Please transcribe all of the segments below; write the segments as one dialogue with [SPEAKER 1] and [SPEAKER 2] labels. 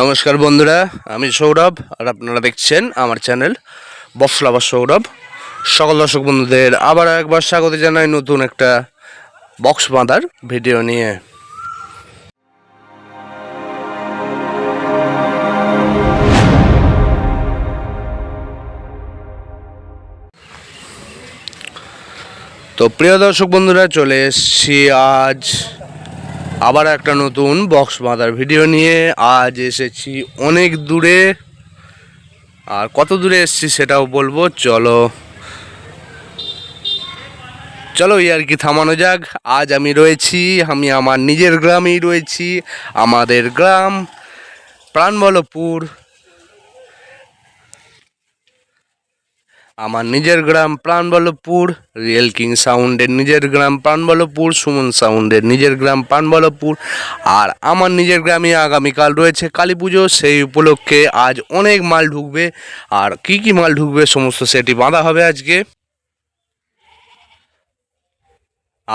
[SPEAKER 1] নমস্কার বন্ধুরা, আমি সৌরভ আর আপনারা দেখছেন আমার চ্যানেল বফলাবার সৌরভ। সকল দর্শক বন্ধুদের আবার একবার স্বাগত জানাই নতুন একটা বক্স বাঁধার ভিডিও নিয়ে। তো প্রিয় দর্শক বন্ধুরা, চলে এসছি আজ আবার একটা নতুন বক্স বাঁধার ভিডিও নিয়ে আজ এসেছি অনেক দূরে। আর কত দূরে এসেছি সেটাও বলব, চলো। চলো ই আর কি থামানো যাক। আজ আমি রয়েছি, আমি আমার নিজের গ্রামেই রয়েছি, আমাদের গ্রাম প্রাণবল্লভপুর। আমার নিজের গ্রাম প্রাণবল্লভপুর, রিয়েল কিং সাউন্ডের নিজের গ্রাম প্রাণবল্লভপুর, সুমন সাউন্ডের নিজের গ্রাম প্রাণবল্লভপুর, আর আমার নিজের গ্রামে আগামীকাল রয়েছে কালী পুজো। সেই উপলক্ষে আজ অনেক মাল ঢুকবে, আর কি কি মাল ঢুকবে, সমস্ত সেটি বাঁধা হবে আজকে।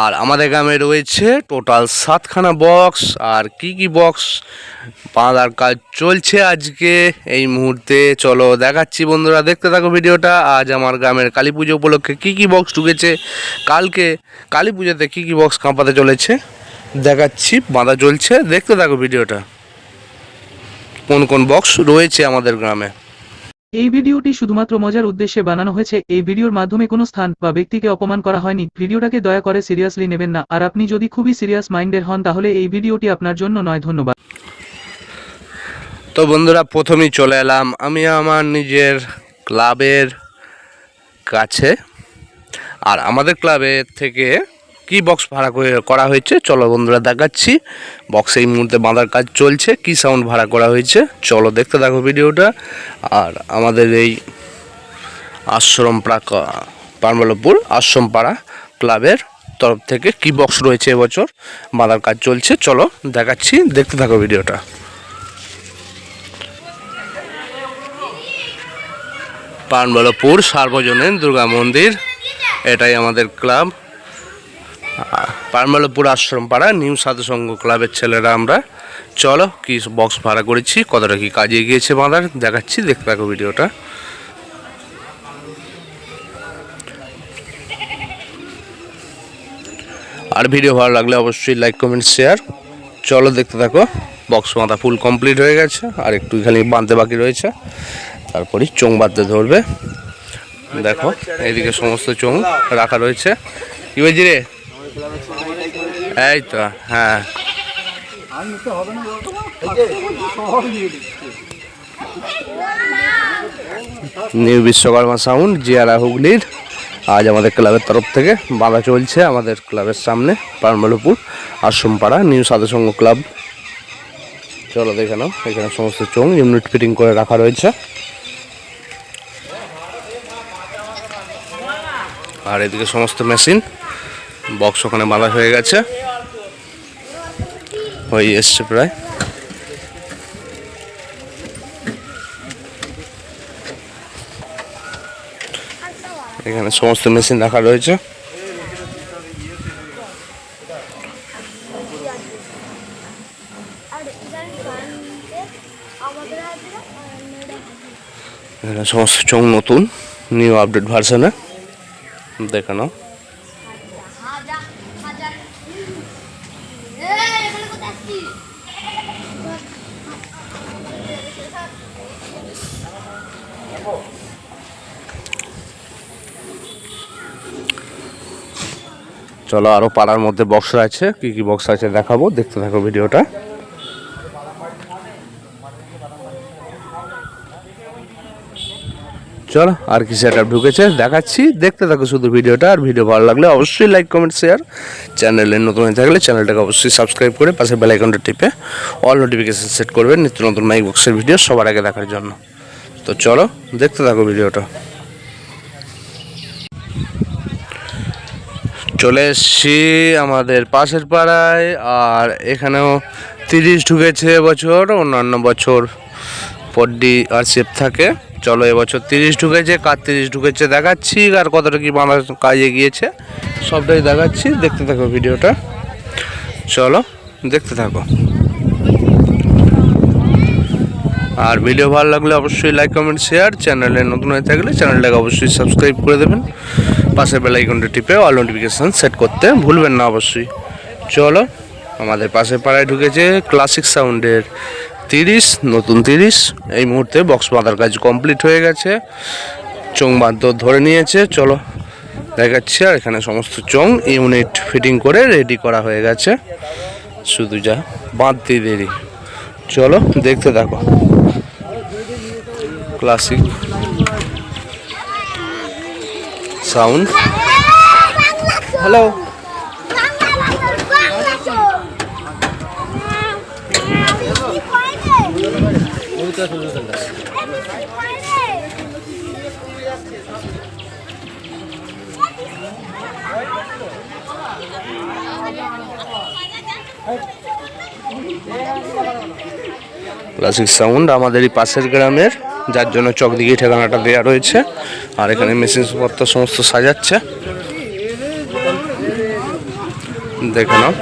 [SPEAKER 1] আর আমাদের গ্রামে রয়েছে টোটাল সাতখানা বক্স আর কি কি বক্স বাঁধার কাজ চলছে আজকে। এই মুহূর্তে চলো দেখাচ্ছি বন্ধুরা, দেখতে থাকো ভিডিওটা। আজ আমার গ্রামের কালী পুজো উপলক্ষে কী কী বক্স ঢুকেছে? কালকে কালী পুজোতে কী কী বক্স কাঁপাতে চলেছে? দেখাচ্ছি, বাঁধা চলছে। দেখতে থাকো ভিডিওটা। কোন কোন বক্স রয়েছে আমাদের গ্রামে?
[SPEAKER 2] এই ভিডিওটি শুধুমাত্র মজার উদ্দেশ্যে বানানো হয়েছে। এই ভিডিওর মাধ্যমে কোনো স্থান বা ব্যক্তিকে অপমান করা হয়নি। ভিডিওটাকে দয়া করে সিরিয়াসলি নেবেন না। আর আপনি যদি খুবই সিরিয়াস মাইন্ডের হন, তাহলে এই ভিডিওটি আপনার জন্য নয়। ধন্যবাদ।
[SPEAKER 1] তো বন্ধুরা, প্রথমেই চলে এলাম আমি আমার নিজের ক্লাবের কাছে। আর আমাদের ক্লাবের থেকে কি বক্স ভাড়া করে হয়েছে? চলো বন্ধুরা দেখাচ্ছি। বক্স এই মুহূর্তে বাঁধার কাজ চলছে। কি সাউন্ড ভাড়া করা হয়েছে? চলো দেখতে থাকো ভিডিওটা। আর আমাদের এই আশ্রম প্রাক পানবল্লভপুর আশ্রম পাড়া ক্লাবের তরফ থেকে কি বক্স রয়েছে এবছর? বাঁধার কাজ চলছে। চলো দেখাচ্ছি। দেখতে থাকো ভিডিওটা। পানবল্লভপুর সার্বজনীন দুর্গা মন্দির, এটাই আমাদের ক্লাব। পানবল্লভপুর আশ্রম পাড়া, নিউ সাধু সংঘ ক্লাবের ছেলেরা আমরা। চলো, কি বক্স ভাড়া করেছি, কতটা কি কাজে গিয়েছে বাঁধার, দেখাচ্ছি, দেখতে থাকো ভিডিওটা। আর ভিডিও ভালো লাগলে অবশ্যই লাইক কমেন্ট শেয়ার চলো, দেখতে থাকো বক্স বাঁধা ফুল কমপ্লিট হয়ে গেছে, আর একটু খালি বাঁধতে বাকি রয়েছে। তারপরে চোং বাঁধতে ধরবে। দেখো, এইদিকে সমস্ত চোং রাখা রয়েছে। কি বলছি রে এই তো হ্যাঁ। নিউ বিশ্বকর্মা সাউন্ড, জিয়ারা হুগলির। আজ আমাদের ক্লাবের তরফ থেকে বাঁধা চলছে আমাদের ক্লাবের সামনে, পারমালুপুর, আশ্রমপাড়া, নিউ সাধুসংঘ ক্লাব। চলো দেখে নাও, এখানে সমস্ত চোং ইউনিট ফিটিং করে রাখা রয়েছে। আর এদিকে সমস্ত মেশিন বক্স ওখানে বাঁধা হয়ে গেছে। হয়ে এসছে প্রায়। এখানে সমস্ত মেশিন রাখা রয়েছে। সমস্ত চোং নতুন নিউ আপডেট ভার্সনে দেখে নাও
[SPEAKER 3] হাজার হাজার এই এখানে কোথায় আসছিস
[SPEAKER 1] চলো আরও পাড়ার মধ্যে বক্স আছে। কি কি বক্স আছে দেখাবো, দেখতে থাকো ভিডিওটা। চলো, আর কি সেটা ঢুকেছে, দেখাচ্ছি। দেখতে থাকো শুধু ভিডিওটা, আর ভিডিও ভালো লাগলে অবশ্যই লাইক কমেন্ট শেয়ার চ্যানেলে নতুন হয়ে থাকলে চ্যানেলটাকে অবশ্যই সাবস্ক্রাইব করে পাশে বেল আইকনটা টিপে অল নোটিফিকেশান সেট করবেন। নিত্য নতুন মাইক বক্সের ভিডিও সবার আগে দেখার জন্য। তো চলো, দেখতে থাকো ভিডিওটা। চলে এসছি আমাদের পাশের পাড়ায়, আর এখানেও তিরিশ ঢুকেছে এবছর, অন্যান্য বছর পড্ডি আর সেফ থাকে। চলো এবছর তিরিশ ঢুকেছে, কার তিরিশ ঢুকেছে দেখাচ্ছি আর কতটা কি বাংলা কাজে গিয়েছে সবটাই দেখাচ্ছি, দেখতে থাকো ভিডিওটা। চলো, দেখতে থাকো। আর ভিডিও ভালো লাগলে অবশ্যই লাইক কমেন্ট শেয়ার চ্যানেলে নতুন হয়ে থাকলে চ্যানেলটাকে অবশ্যই সাবস্ক্রাইব করে দেবেন। পাশে বেল আইকনটা টিপে অল নোটিফিকেশান সেট করতে ভুলবেন না অবশ্যই। চলো, আমাদের পাশে পাড়ায় ঢুকেছে ক্লাসিক সাউন্ডের তিরিশ, নতুন তিরিশ। এই মুহূর্তে বক্স বাঁধার কাজ কমপ্লিট হয়ে গেছে। চোং বাঁধ ধরে নিয়েছে, চলো দেখাচ্ছি। আর এখানে সমস্ত চোং ইউনিট ফিটিং করে রেডি করা হয়ে গেছে। শুধু যা বাঁধতে দেরি। চলো, দেখতে থাকো। Classic sound hello classic sound আমাদের এই পাশের গ্রামের যার জন্য চক দিকে ঠিকানাটা দেওয়া রয়েছে। আর এখানে মেশিনপত্র সমস্ত সাজাচ্ছে। দেখে নাও।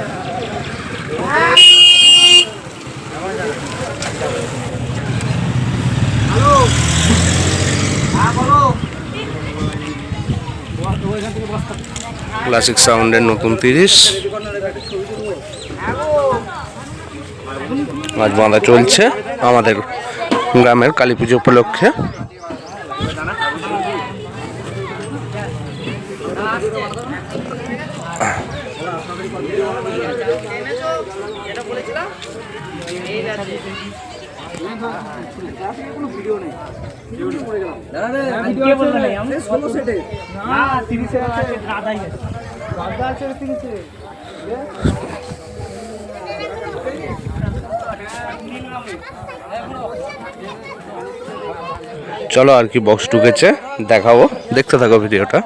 [SPEAKER 1] ক্লাসিক সাউন্ডের নতুন তিরিশ। আজ বাঁধা চলছে। আমাদের গ্রামের কালী পুজো উপলক্ষে। চলো আর কি বক্স ঢুকেছে, দেখাবো। দেখতে থাকো ভিডিওটা।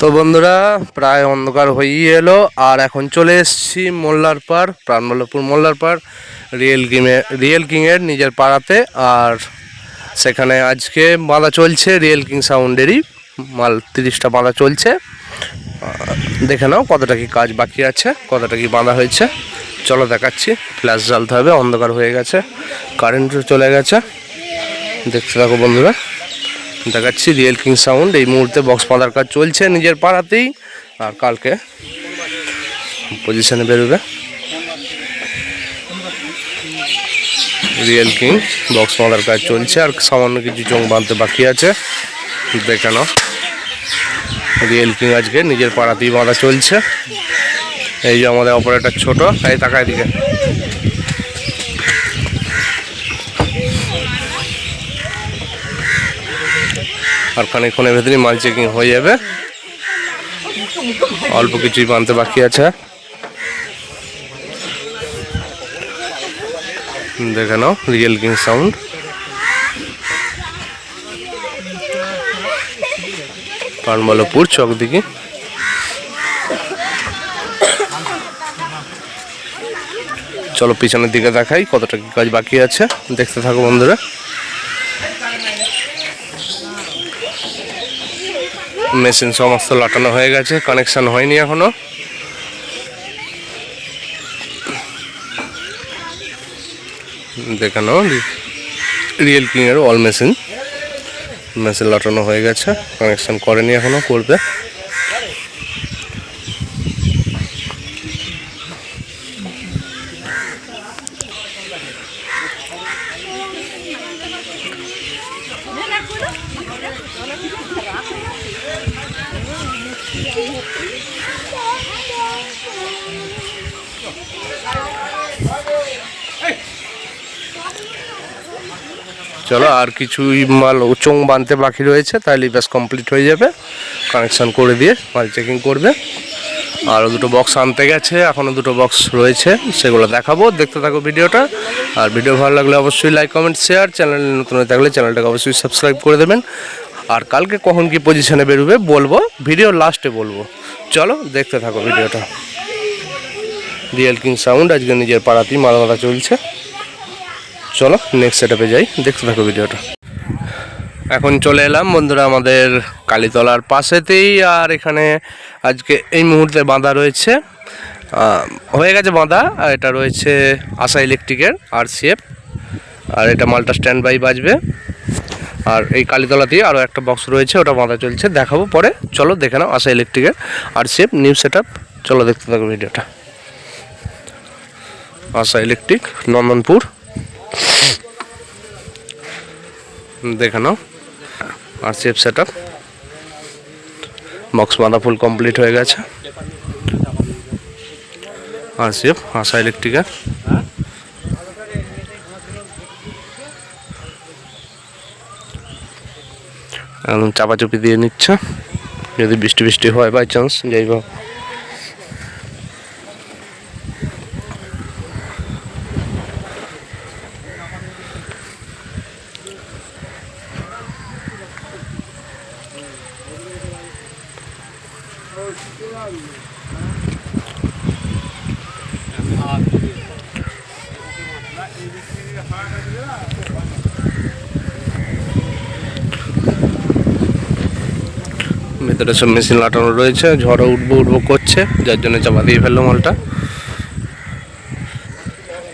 [SPEAKER 1] তো বন্ধুরা, প্রায় অন্ধকার হয়েই এলো, আর এখন চলে এসেছি মোল্লার পাড় প্রাণমল্লপুর মোল্লার পাড়, রিয়েল কিংয়ে রিয়েল কিংয়ের নিজের পাড়াতে, আর সেখানে আজকে বাঁধা চলছে রিয়েল কিং সাউন্ডেরই, মাল তিরিশটা বাঁধা চলছে। দেখে নাও কতটা কি কাজ বাকি আছে, কতটা কি বাঁধা হয়েছে। চলো দেখাচ্ছি। ফ্ল্যাশ জ্বালতে হবে, অন্ধকার হয়ে গেছে। কারেন্টও চলে গেছে। দেখতে থাকো বন্ধুরা। দেখাচ্ছি রিয়েল কিং সাউন্ড এই মুহূর্তে বক্স বাঁধার কাজ চলছে নিজের পাড়াতেই। আর কালকে পজিশনে বেরোবে। রিয়েল কিং বক্স বাঁধার কাজ চলছে। আর সামান্য কিছু চোখ বাঁধতে বাকি আছে। দেখে নাও। রিয়েল কিং আজকে নিজের পাড়াতেই বাঁধা চলছে। এই যে আমাদের অপারেটর ছোট এই তাকায় দিকে। আর খানিকক্ষণের ভেতরেই মাল চেকিং হয়ে যাবে। অল্প কিছুই বানতে বাকি আছে। দেখে নাও real king sound Panbalpur Chak দিকে চলো পিছনের দিকে দেখাই কতটা কি কাজ বাকি আছে। দেখতে থাকো বন্ধুরা। মেশিন সমস্ত লাটানো হয়ে গেছে কানেকশন হয়নি এখনও। দেখানো রিয়েল কিংয়ের অল মেশিন মেশিন লাটানো হয়ে গেছে কানেকশন করেনি এখনও করবে চলো, আর কিছুই মাল চোং বানতে বাকি রয়েছে তাহলে ব্যাস কমপ্লিট হয়ে যাবে। কানেকশন করে দিয়ে মাল চেকিং করবে। আরও দুটো বক্স আনতে গেছে এখনও দুটো বক্স রয়েছে, সেগুলো দেখাবো, দেখতে থাকো ভিডিওটা। আর ভিডিও ভালো লাগলে অবশ্যই লাইক কমেন্ট শেয়ার চ্যানেল নতুন হয়ে থাকলে চ্যানেলটাকে অবশ্যই সাবস্ক্রাইব করে দেবেন। আর কালকে কখন কি পজিশনে বেরোবে বলব ভিডিও লাস্টে বলব। চলো, দেখতে থাকো ভিডিওটা। রিয়েল কিং সাউন্ড আজকে নিজের পাড়াতেই মাল চলছে। চলো নেক্সট সেটআপে যাই, দেখতে থাকো ভিডিওটা। এখন চলে এলাম বন্ধুরা আমাদের কালীতলার পাশেতেই, আর এখানে আজকে এই মুহূর্তে বাঁধা রয়েছে। হয়ে গেছে বাঁধা, আর এটা রয়েছে আশা ইলেকট্রিকের আর সিএফ আর এটা মালটা স্ট্যান্ড বাই বাজবে। আর এই কালীতলাতেই আরও একটা বক্স রয়েছে, ওটা বাঁধা চলছে, দেখাবো পরে। চলো দেখে নাও আশা ইলেকট্রিকের আর সিএফ নিউ সেট চলো দেখতে থাকো ভিডিওটা। আশা ইলেকট্রিক, নন্দনপুর। দেখে নাও। আর সিএফ সেট বক্স বাঁধা ফুল কমপ্লিট হয়ে গেছে। আর সিএফ আশা ইলেকট্রিকের একদম চাপাচুপি দিয়ে নিচ্ছে। যদি বৃষ্টি বৃষ্টি হয় বাই চান্স যাই হোক। ভেতরে সব মেশিন লাটানো রয়েছে ঝড়ও উঠবো উঠবো করছে, যার জন্য চাপা দিয়ে ফেলল মালটা।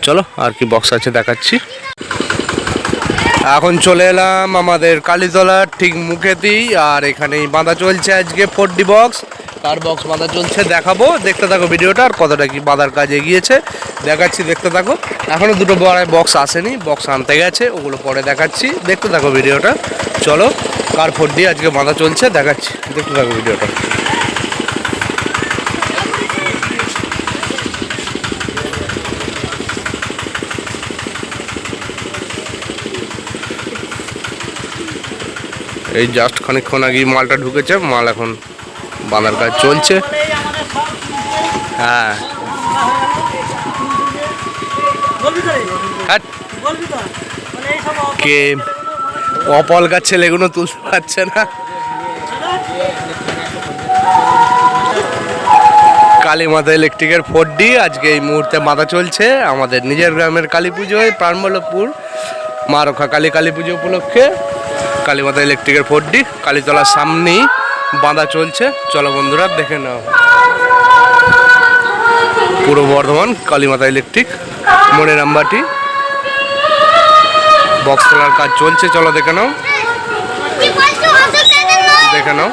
[SPEAKER 1] চলো, আর কি বক্স আছে দেখাচ্ছি। এখন চলে এলাম আমাদের কালীতলার ঠিক মুখেতেই আর এখানেই বাঁধা চলছে আজকে four D box car box বাঁধা চলছে, দেখাবো। দেখতে থাকো ভিডিওটা আর কতটা কি বাঁধার কাজ এগিয়েছে। দেখাচ্ছি, দেখতে থাকো। এখনও দুটো বক্স আসেনি বক্স আনতে গেছে, ওগুলো পরে দেখাচ্ছি। দেখতে থাকো ভিডিওটা। চলো, কার ফোর দিয়ে আজকে বাঁধা চলছে, দেখাচ্ছি। দেখতে থাকো ভিডিওটা। এই জাস্ট খানিকক্ষণ আগে মালটা ঢুকেছে, মাল এখন বাঁধার কাজ চলছে। হ্যাঁ। হ্যাট। কে অপলকার ছেলেগুলো তুলতে পারছে না। কালী মাতা ইলেকট্রিকের ফোর ডি আজকে এই মুহূর্তে মাথা চলছে আমাদের নিজের গ্রামের কালী পুজোয় প্রাণবল্লভপুর মা রক্ষা কালী কালী পুজো উপলক্ষে কালীমাতা ইলেকট্রিকের ফোর ডি কালীতলার সামনেই। বাঁধা চলছে। চলো বন্ধুরা, দেখে নাও। পূর্ব বর্ধমান, কালীমাতা ইলেকট্রিক মনে নাম্বারটি বক্স তোলার কাজ চলছে, চলো দেখে নাও। দেখে নাও।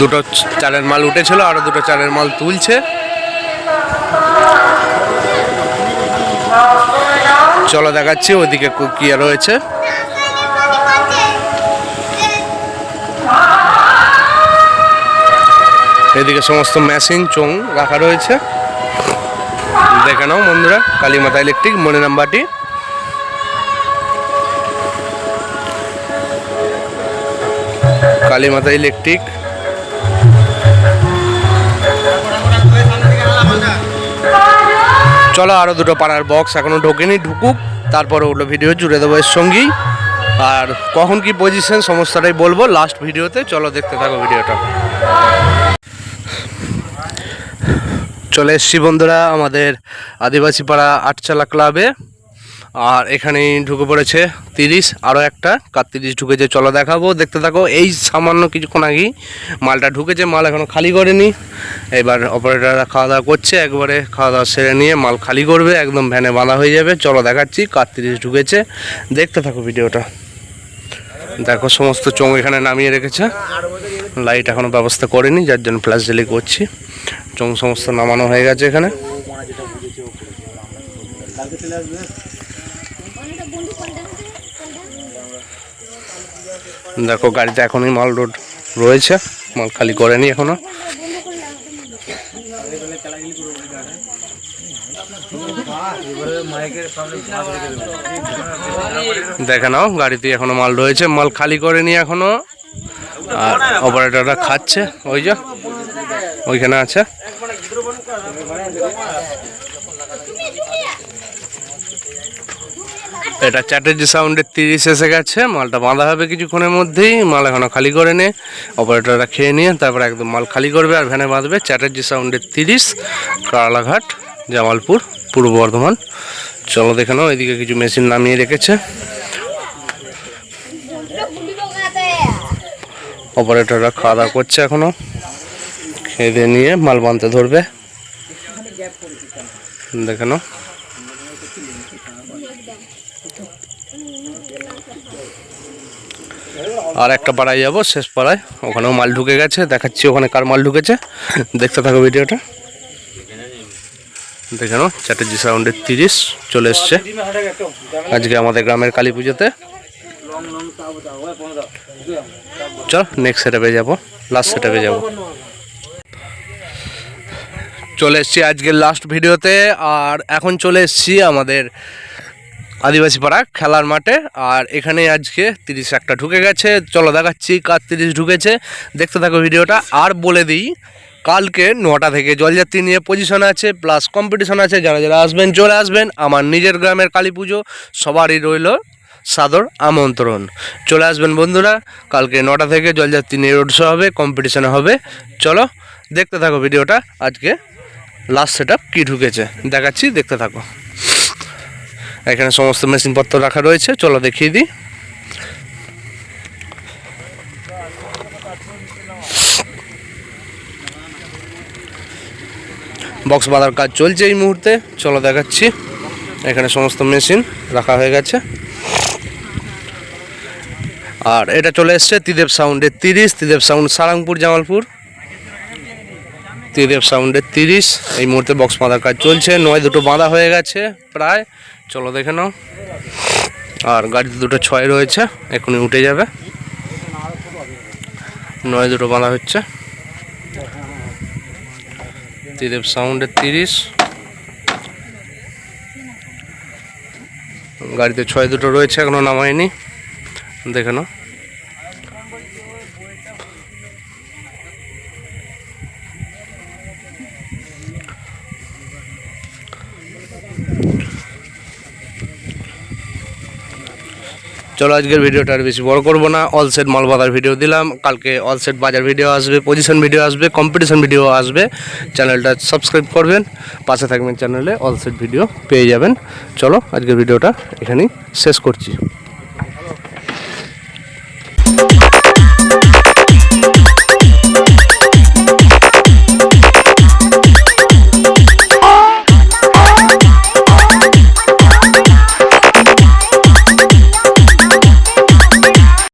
[SPEAKER 1] দুটো চালের মাল উঠেছিল, আরও দুটো চালের মাল তুলছে। চলো দেখাচ্ছি, ওইদিকে কি রয়েছে। এদিকে সমস্ত মেশিন চোং রাখা রয়েছে। দেখে নাও বন্ধুরা, কালীমাতা ইলেকট্রিক মনে নাম্বারটি। কালীমাতা ইলেকট্রিক চলো আরও দুটো পাড়ার বক্স এখনও ঢোকেনি, ঢুকুক, তারপরে ওগুলো ভিডিও জুড়ে দেবো এর সঙ্গেই। আর কখন কি পজিশন সমস্যাটাই বলব লাস্ট ভিডিওতে চলো দেখতে থাকো ভিডিওটা চলে এসছি বন্ধুরা আমাদের আদিবাসী পাড়া আটচালা ক্লাবে। আর এখানেই ঢুকে পড়েছে তিরিশ, আরও একটা। কার তিরিশ ঢুকেছে, চলো দেখাবো, দেখতে থাকো। এই সামান্য কিছুক্ষণ আগেই মালটা ঢুকেছে, মাল এখনও খালি করেনি। এবার অপারেটাররা খাওয়া দাওয়া করছে, একবারে খাওয়া দাওয়া সেরে নিয়ে মাল খালি করবে, একদম ভ্যানে বাঁধা হয়ে যাবে। চলো দেখাচ্ছি কার তিরিশ ঢুকেছে। দেখতে থাকো ভিডিওটা। দেখো, সমস্ত চোঙ এখানে নামিয়ে রেখেছে। লাইট এখনও ব্যবস্থা করেনি, যার জন্য ফ্ল্যাশ জেলি করছি। চোঙ সমস্ত নামানো হয়ে গেছে এখানে। দেখো, গাড়িতে এখনই মাল রোড রয়েছে, মাল খালি করেনি এখনও। দেখে নাও, গাড়িতে এখনও মাল রয়েছে, মাল খালি করেনি এখনও। আর অপারেটররা খাচ্ছে, ওই যে, ওইখানে আছে। এটা চ্যাটার্জি সাউন্ডের তিরিশ এসে গেছে, মালটা বাঁধা হবে কিছুক্ষণের মধ্যেই, মাল এখনও খালি করে নে। অপারেটররা খেয়ে নিয়ে তারপর একদম মাল খালি করবে আর ভ্যানে বাঁধবে, চ্যাটার্জি সাউন্ডের তিরিশ কারালাঘাট জামালপুর। পূর্ব বর্ধমান। চলো দেখে নাও, এদিকে কিছু মেশিন নামিয়ে রেখেছে। অপারেটররা খাওয়া দাওয়া করছে এখনও। খেয়ে নিয়ে মাল বানতে ধরবে। দেখে নাও। আর একটা পাড়ায় যাব, শেষ পাড়ায়। ওখানেও মাল ঢুকে গেছে, দেখাচ্ছি ওখানে কার মাল ঢুকেছে। দেখতে থাকো ভিডিওটা। দেখে নাও চ্যাটার্জি সাউন্ডের তিরিশ চলে এসছে। আজকে আমাদের গ্রামের কালী পুজোতে। চল নেক্সট সেটাপে যাব লাস্ট সেটাপে যাব। চলে এসছি আজকের লাস্ট ভিডিওতে, আর এখন চলে এসছি আমাদের আদিবাসী পাড়া খেলার মাঠে, আর এখানে আজকে তিরিশ একটা ঢুকে গেছে। চলো দেখাচ্ছি কার তিরিশ ঢুকেছে। দেখতে থাকো ভিডিওটা, আর বলে দিই কালকে নটা থেকে জলযাত্রী নিয়ে পজিশন আছে প্লাস কম্পিটিশন আছে, যারা যারা আসবেন চলে আসবেন। আমার নিজের গ্রামের কালী পুজো, সবারই রইল সাদর আমন্ত্রণ। চলে আসবেন বন্ধুরা, কালকে নটা থেকে জলযাত্রী নিয়ে রোড শো হবে কম্পিটিশন হবে। চলো, দেখতে থাকো ভিডিওটা। আজকে লাস্ট সেট আপ কী ঢুকেছে? দেখাচ্ছি, দেখতে থাকো। এখানে সমস্ত মেশিনপত্র রাখা রয়েছে, চলো দেখিয়ে দিই। বক্স বাঁধার কাজ চলছে এই মুহূর্তে। চলো দেখাচ্ছি। এখানে সমস্ত মেশিন রাখা হয়ে গেছে। আর এটা চলে এসছে ত্রিদেব সাউন্ডের তিরিশ, ত্রিদেব সাউন্ড সারাংপুর, জামালপুর। ত্রিদেব সাউন্ডের তিরিশ, এই মুহূর্তে বক্স বাঁধার কাজ চলছে। নয়, দুটো বাঁধা হয়ে গেছে প্রায়। চলো দেখে নাও। আর গাড়িতে দুটো ছয় রয়েছে, এখনই উঠে যাবে। নয়, দুটো বাঁধা হচ্ছে। ত্রিদেব সাউন্ডের তিরিশ। গাড়িতে ছয় দুটো রয়েছে এখনও নামায়নি। দেখে নাও। চলো আজকের ভিডিওটা আর বেশি বড় করব না। অল সেট মাল বাজার ভিডিও দিলাম। কালকে অল সেট বাজার ভিডিও আসবে পজিশন ভিডিও আসবে কম্পিটিশন ভিডিও আসবে। চ্যানেলটা সাবস্ক্রাইব করবেন, পাশে থাকবেন চ্যানেলে অল সেট ভিডিও পেয়ে যাবেন। চলো আজকের ভিডিওটা এখানেই শেষ করছি।